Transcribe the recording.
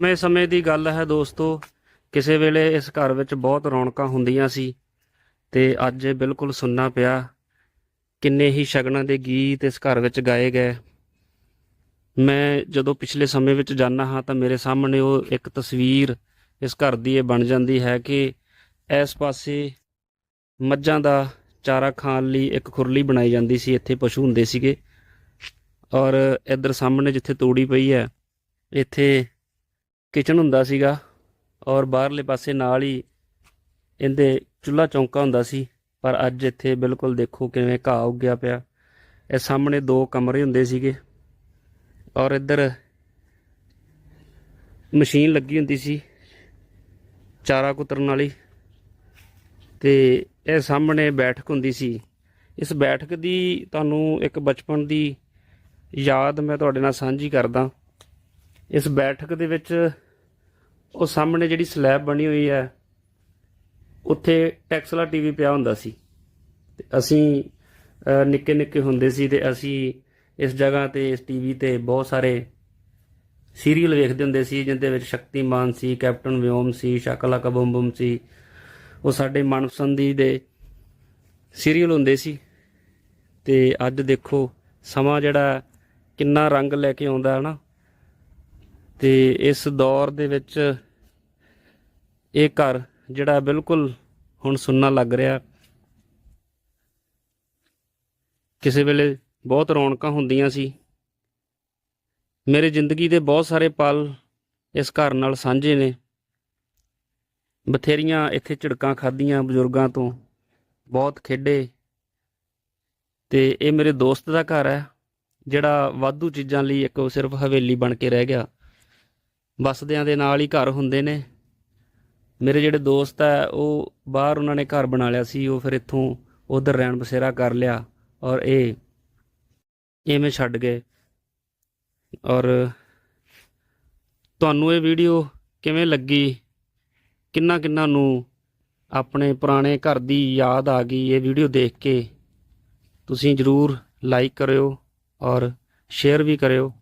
ਮੈਂ ਸਮੇਂ ਦੀ ਗੱਲ ਹੈ ਦੋਸਤੋ, ਕਿਸੇ ਵੇਲੇ ਇਸ ਘਰ ਵਿੱਚ ਬਹੁਤ ਰੌਣਕਾਂ ਹੁੰਦੀਆਂ ਸੀ ਤੇ ਅੱਜ ਇਹ ਬਿਲਕੁਲ ਸੁੰਨਾ ਪਿਆ। ਕਿੰਨੇ ਹੀ ਸ਼ਗਨਾਂ ਦੇ ਗੀਤ ਇਸ ਘਰ ਵਿੱਚ ਗਾਏ ਗਏ। ਮੈਂ ਜਦੋਂ ਪਿਛਲੇ ਸਮੇਂ ਵਿੱਚ ਜਾਂਦਾ ਹਾਂ ਤਾਂ ਮੇਰੇ ਸਾਹਮਣੇ ਉਹ ਇੱਕ ਤਸਵੀਰ ਇਸ ਘਰ ਦੀ ਇਹ ਬਣ ਜਾਂਦੀ ਹੈ ਕਿ ਇਸ ਪਾਸੇ ਮੱਝਾਂ ਦਾ ਚਾਰਾ ਖਾਣ ਲਈ ਇੱਕ ਖੁਰਲੀ ਬਣਾਈ ਜਾਂਦੀ ਸੀ, ਇੱਥੇ ਪਸ਼ੂ ਹੁੰਦੇ ਸੀਗੇ। ਔਰ ਇੱਧਰ ਸਾਹਮਣੇ ਜਿੱਥੇ ਤੋੜੀ ਪਈ ਹੈ, ਇੱਥੇ ਕਿਚਨ ਹੁੰਦਾ ਸੀਗਾ ਔਰ ਬਾਹਰਲੇ ਪਾਸੇ ਨਾਲ ਹੀ ਇਹਦੇ ਚੁੱਲ੍ਹਾ ਚੌਂਕਾ ਹੁੰਦਾ ਸੀ, ਪਰ ਅੱਜ ਇੱਥੇ ਬਿਲਕੁਲ ਦੇਖੋ ਕਿਵੇਂ ਘਾਹ ਉੱਗਿਆ ਪਿਆ। ਇਹ ਸਾਹਮਣੇ ਦੋ ਕਮਰੇ ਹੁੰਦੇ ਸੀਗੇ ਔਰ ਇੱਧਰ ਮਸ਼ੀਨ ਲੱਗੀ ਹੁੰਦੀ ਸੀ ਚਾਰਾ ਕੁਤਰਨ ਵਾਲੀ ਤੇ ਇਹ ਸਾਹਮਣੇ ਬੈਠਕ ਹੁੰਦੀ ਸੀ। ਇਸ ਬੈਠਕ ਦੀ ਤੁਹਾਨੂੰ ਇੱਕ ਬਚਪਨ ਦੀ ਯਾਦ ਮੈਂ ਤੁਹਾਡੇ ਨਾਲ ਸਾਂਝੀ ਕਰਦਾ। ਇਸ ਬੈਠਕ ਦੇ ਵਿੱਚ ਉਹ ਸਾਹਮਣੇ ਜਿਹੜੀ ਸਲੈਬ ਬਣੀ ਹੋਈ ਹੈ, ਉੱਥੇ ਟੈਕਸਲਾ ਟੀਵੀ ਪਿਆ ਹੁੰਦਾ ਸੀ। ਤੇ ਅਸੀਂ ਨਿੱਕੇ ਨਿੱਕੇ ਹੁੰਦੇ ਸੀ ਤੇ ਅਸੀਂ ਇਸ ਜਗ੍ਹਾ ਤੇ, ਇਸ ਟੀਵੀ ਤੇ ਬਹੁਤ ਸਾਰੇ ਸੀਰੀਅਲ ਵੇਖਦੇ ਹੁੰਦੇ ਸੀ ਜਿੰਦੇ ਵਿੱਚ ਸ਼ਕਤੀਮਾਨ ਸੀ, ਕੈਪਟਨ ਵਿਓਮ ਸੀ ਸ਼ਕਲਾ ਬੁੰਮ ਬੁੰਮ ਸੀ। ਉਹ ਸਾਡੇ ਮਨਪਸੰਦੀ ਦੇ ਸੀਰੀਅਲ ਹੁੰਦੇ ਸੀ। ਤੇ ਅੱਜ ਦੇਖੋ, ਸਮਾਂ ਜਿਹੜਾ ਕਿੰਨਾ ਰੰਗ ਲੈ ਕੇ ਆਉਂਦਾ ਹੈ ਨਾ। ਤੇ ਇਸ ਦੌਰ ਦੇ ਵਿੱਚ ਇਹ ਘਰ ਜਿਹੜਾ ਬਿਲਕੁਲ ਹੁਣ ਸੁੰਨਾ ਲੱਗ ਰਿਹਾ। ਕਿਸੇ ਵੇਲੇ ਬਹੁਤ ਰੌਣਕਾਂ ਹੁੰਦੀਆਂ ਸੀ। ਮੇਰੇ ਜ਼ਿੰਦਗੀ ਦੇ ਬਹੁਤ ਸਾਰੇ ਪਲ ਇਸ ਘਰ ਨਾਲ ਸਾਂਝੇ ਨੇ। ਬਥੇਰੀਆਂ ਇੱਥੇ ਝਿੜਕਾਂ ਖਾਧੀਆਂ ਬਜ਼ੁਰਗਾਂ ਤੋਂ, ਬਹੁਤ ਖੇਡੇ। ਤੇ ਇਹ ਮੇਰੇ ਦੋਸਤ ਦਾ ਘਰ ਹੈ, ਜਿਹੜਾ ਵਾਧੂ ਚੀਜ਼ਾਂ ਲਈ ਇੱਕ ਸਿਰਫ ਹਵੇਲੀ ਬਣ ਕੇ ਰਹਿ ਗਿਆ। ਬਸਦਿਆਂ ਦੇ ਨਾਲ ਹੀ ਘਰ ਹੁੰਦੇ ਨੇ। ਮੇਰੇ ਜਿਹੜੇ ਦੋਸਤ ਹੈ ਉਹ ਬਾਹਰ ਉਹਨਾਂ ਨੇ ਘਰ ਬਣਾ ਲਿਆ ਸੀ, ਉਹ ਫਿਰ ਇੱਥੋਂ ਉਧਰ ਰਹਿਣ ਬਸੇਰਾ ਕਰ ਲਿਆ ਔਰ ਇਹ ਐਵੇਂ ਛੱਡ ਗਏ। ਔਰ ਤੁਹਾਨੂੰ ਇਹ ਵੀਡੀਓ ਕਿਵੇਂ ਲੱਗੀ? ਕਿੰਨਾ ਕਿੰਨਾ ਨੂੰ ਆਪਣੇ ਪੁਰਾਣੇ ਘਰ ਦੀ ਯਾਦ ਆ ਗਈ ਇਹ ਵੀਡੀਓ ਦੇਖ ਕੇ? ਤੁਸੀਂ ਜਰੂਰ ਲਾਈਕ ਕਰਿਓ ਔਰ ਸ਼ੇਅਰ ਵੀ ਕਰਿਓ।